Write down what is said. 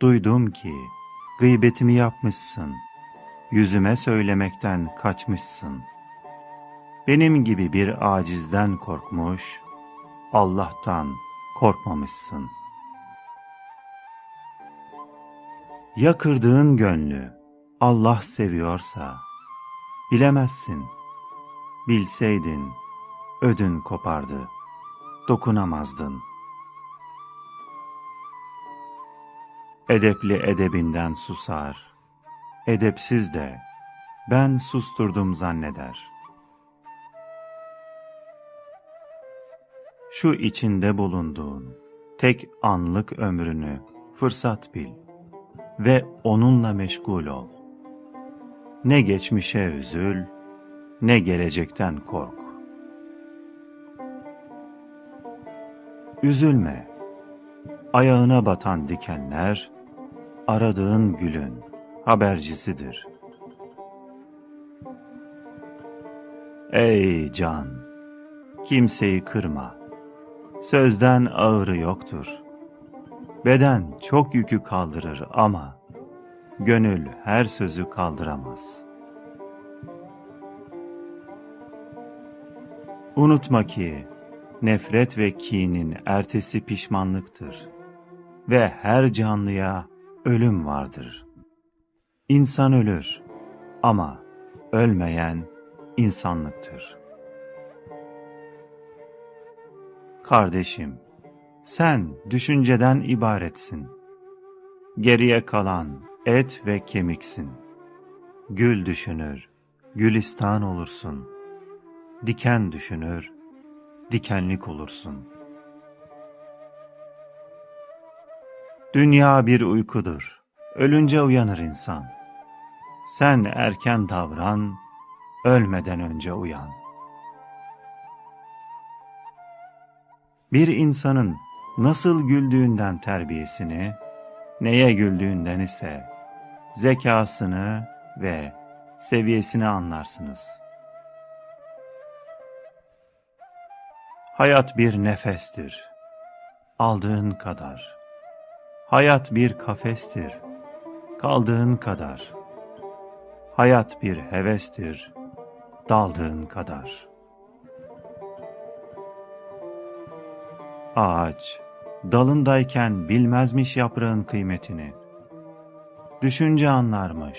Duydum ki gıybetimi yapmışsın. Yüzüme söylemekten kaçmışsın. Benim gibi bir acizden korkmuş, Allah'tan korkmamışsın. Ya kırdığın gönlü Allah seviyorsa, bilemezsin. Bilseydin, ödün kopardı, dokunamazdın. Edepli edebinden susar, edepsiz de ben susturdum zanneder. Şu içinde bulunduğun tek anlık ömrünü fırsat bil ve onunla meşgul ol. Ne geçmişe üzül, ne gelecekten kork. Üzülme. Ayağına batan dikenler, aradığın gülün habercisidir. Ey can! Kimseyi kırma. Sözden ağırı yoktur. Beden çok yükü kaldırır ama gönül her sözü kaldıramaz. Unutma ki nefret ve kinin ertesi pişmanlıktır ve her canlıya ölüm vardır. İnsan ölür ama ölmeyen insanlıktır. Kardeşim, sen düşünceden ibaretsin. Geriye kalan et ve kemiksin. Gül düşünür, gülistan olursun. Diken düşünür, dikenlik olursun. Dünya bir uykudur. Ölünce uyanır insan. Sen erken davran, ölmeden önce uyan. Bir insanın nasıl güldüğünden terbiyesini, neye güldüğünden ise zekasını ve seviyesini anlarsınız. Hayat bir nefestir, aldığın kadar. Hayat bir kafestir, kaldığın kadar. Hayat bir hevestir, daldığın kadar. Ağaç, dalındayken bilmezmiş yaprağın kıymetini. Düşünce anlarmış,